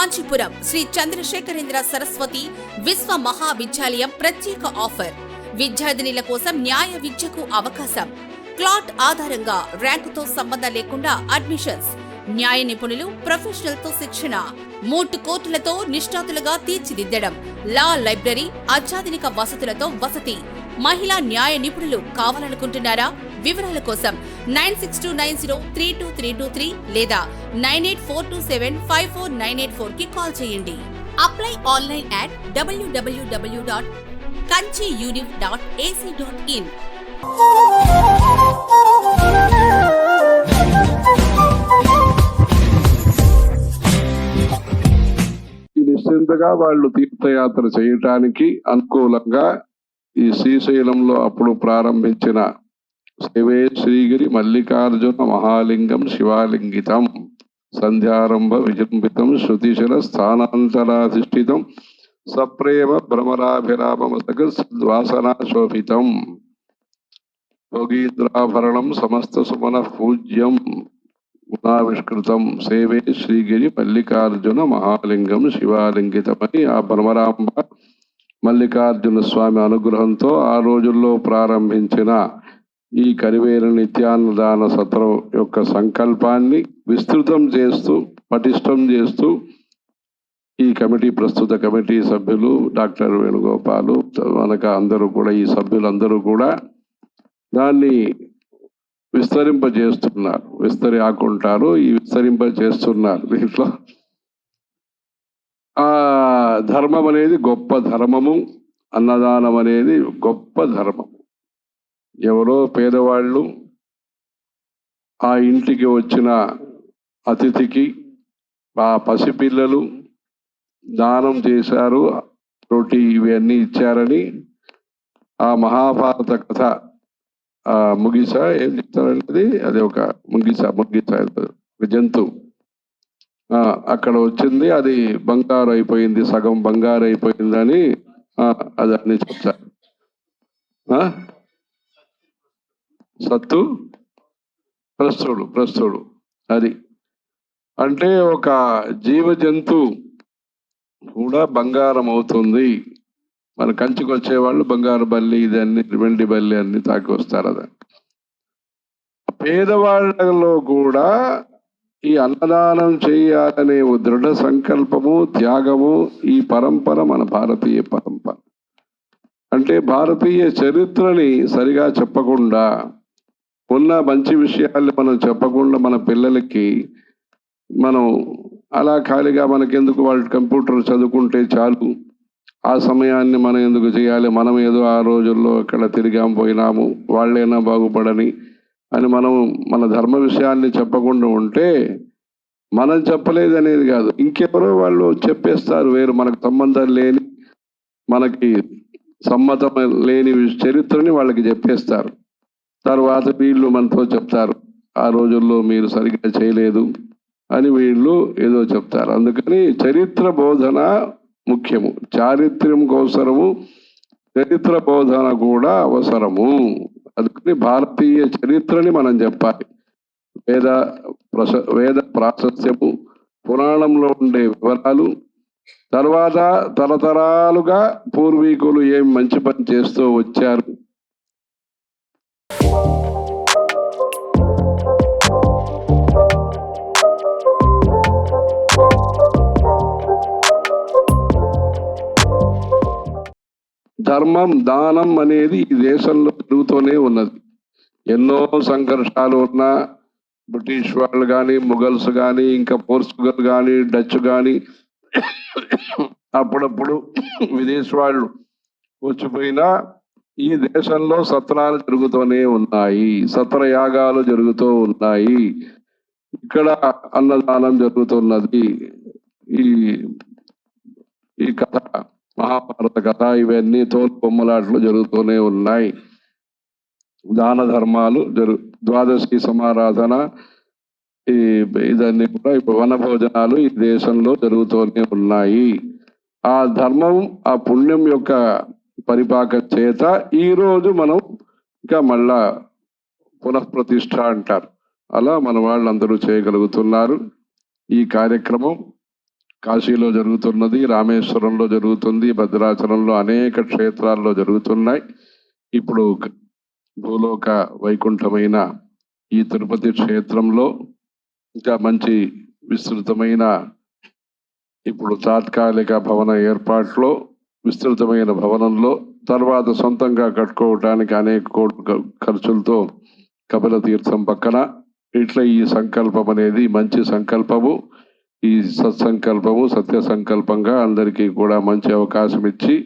కాంచీపురం శ్రీ చంద్రశేఖరేంద్ర సరస్వతి విశ్వ మహావిద్యాలయం ప్రత్యేక ఆఫర్. విద్యార్థినిల కోసం న్యాయ విద్యకు అవకాశం. క్లాట్ ఆధారంగా ర్యాంకుతో సంబంధం లేకుండా అడ్మిషన్స్. న్యాయ నిపుణులు ప్రొఫెషనల్తో శిక్షణ. మూటు కోర్టులతో నిష్ణాతులుగా తీర్చిదిద్దడం. లా లైబ్రరీ అత్యాధునిక వసతులతో వసతి. మహిళా న్యాయ నిపుణులు కావాలనుకుంటున్నారా? వివరాల కోసం nine six two nine zero three two three two three లేదా nine eight four two seven five four nine eight ఫోర్కి కాల్ చేయండి. Apply online at WWW dot Kanchi univ dot AC dot in. నిశ్చింతగా వాళ్ళు తీర్థయాత్ర చేయటానికి అనుకూలంగా ఈ శ్రీశైలంలో అప్పుడు ప్రారంభించిన శివే శ్రీగిరి మల్లికార్జున మహాలింగం శివాలింగితం. సంధ్యారంభ విజృంభితం శృతిశిర స్థానాంతరాధిష్ఠితం. సప్రేమ భ్రమరాభిరామసక సద్వాసనాశోభితం. శోభితం భోగీంద్రాభరణం సమస్త సుమన పూజ్యం. గుణావిష్కృతం సేవే శ్రీగిరి మల్లికార్జున మహాలింగం శివాలింగితమని ఆ భ్రమరాంబ మల్లికార్జున స్వామి అనుగ్రహంతో ఆ రోజుల్లో ప్రారంభించిన ఈ కరివేరు నిత్యాన్నదాన సత్రం యొక్క సంకల్పాన్ని విస్తృతం చేస్తూ పటిష్టం చేస్తూ ఈ కమిటీ ప్రస్తుత కమిటీ సభ్యులు డాక్టర్ వేణుగోపాలు మనక అందరూ కూడా ఈ సభ్యులందరూ కూడా దాన్ని విస్తరింప చేస్తున్నారు విస్తరి ఆకుంటారు ఈ విస్తరింప చేస్తున్నారు దీంట్లో. ఆ ధర్మం అనేది గొప్ప ధర్మము అన్నదానం అనేది గొప్ప ధర్మము ఎవరో పేదవాళ్ళు ఆ ఇంటికి వచ్చిన అతిథికి ఆ పసిపిల్లలు దానం చేశారు రోటీ ఇవన్నీ ఇచ్చారని ఆ మహాభారత కథ ఆ ముగిస ఏం చెప్తారంటే అది ఒక ముగిస ముగిస ఒక జంతువు అక్కడ వచ్చింది అది బంగారు అయిపోయింది సగం బంగారు అయిపోయిందని అది చెప్తారు. సత్తు ప్రస్తుడు ప్రస్తుడు అది. అంటే ఒక జీవ జంతువు కూడా బంగారం అవుతుంది మన కంచికి వచ్చేవాళ్ళు బంగారు బల్లి ఇది అన్ని వెండి బల్లి అన్ని తాకి వస్తారు అది. పేదవాళ్ళలో కూడా ఈ అన్నదానం చేయాలనే ఓ దృఢ సంకల్పము త్యాగము ఈ పరంపర మన భారతీయ పరంపర. అంటే భారతీయ చరిత్రని సరిగా చెప్పకుండా ఉన్న మంచి విషయాల్ని మనం చెప్పకుండా మన పిల్లలకి మనం అలా ఖాళీగా మనకెందుకు వాళ్ళు కంప్యూటర్ చదువుకుంటే చాలు? ఆ సమయాన్ని మనం ఎందుకు చేయాలి? మనం ఏదో ఆ రోజుల్లో ఇక్కడ తిరిగాం పోయినాము వాళ్ళైనా బాగుపడని అని మనం మన ధర్మ విషయాన్ని చెప్పకుండా ఉంటే మనం చెప్పలేదు అనేది కాదు. ఇంకెవరో వాళ్ళు చెప్పేస్తారు వేరు మనకు సంబంధం లేని మనకి సమ్మతం లేని చరిత్రని వాళ్ళకి చెప్పేస్తారు. తర్వాత వీళ్ళు మనతో చెప్తారు ఆ రోజుల్లో మీరు సరిగ్గా చేయలేదు అని వీళ్ళు ఏదో చెప్తారు. అందుకని చరిత్ర బోధన ముఖ్యము. చారిత్ర్యం కోసరము చరిత్ర బోధన కూడా అవసరము. అందుకని భారతీయ చరిత్రని మనం చెప్పాలి. వేద ప్రశ వేద ప్రాశస్యము పురాణంలో ఉండే వివరాలు తర్వాత తరతరాలుగా పూర్వీకులు ఏం మంచి పని చేస్తూ వచ్చారు ధర్మం దానం అనేది ఈ దేశంలో పెరుగుతూనే ఉన్నది. ఎన్నో సంఘర్షాలు ఉన్నా బ్రిటిష్ వాళ్ళు కానీ ముఘల్స్ కానీ ఇంకా పోర్చుగల్ కానీ డచ్ కానీ అప్పుడప్పుడు విదేశీ వాళ్ళు వచ్చిపోయినా ఈ దేశంలో సత్రాలు జరుగుతూనే ఉన్నాయి సత్ర యాగాలు జరుగుతూ ఉన్నాయి. ఇక్కడ అన్నదానం జరుగుతున్నది. ఈ ఈ కథ మహాభారత కథ ఇవన్నీ తోలు బొమ్మలాట్లు జరుగుతూనే ఉన్నాయి. దాన ధర్మాలు జరు ద్వాదశి సమారాధన ఈ ఇదన్నీ కూడా ఇప్పుడు వన భోజనాలు ఈ దేశంలో జరుగుతూనే ఉన్నాయి. ఆ ధర్మం ఆ పుణ్యం యొక్క పరిపాక చేత ఈరోజు మనం ఇంకా మళ్ళా పునఃప్రతిష్ఠ అంటారు. అలా మన వాళ్ళందరూ చేయగలుగుతున్నారు. ఈ కార్యక్రమం కాశీలో జరుగుతున్నది రామేశ్వరంలో జరుగుతుంది భద్రాచలంలో అనేక క్షేత్రాల్లో జరుగుతున్నాయి. ఇప్పుడు భూలోక వైకుంఠమైన ఈ తిరుపతి క్షేత్రంలో ఇంకా మంచి విస్తృతమైన ఇప్పుడు తాత్కాలిక భవన ఏర్పాట్లో విస్తృతమైన భవనంలో తర్వాత సొంతంగా కట్టుకోవటానికి అనేక కోట్ల ఖర్చులతో కపిల తీర్థం పక్కన ఇట్లా ఈ సంకల్పం అనేది మంచి సంకల్పము. ఈ సత్సంకల్పము సత్య సంకల్పంగా అందరికీ కూడా మంచి అవకాశం ఇచ్చి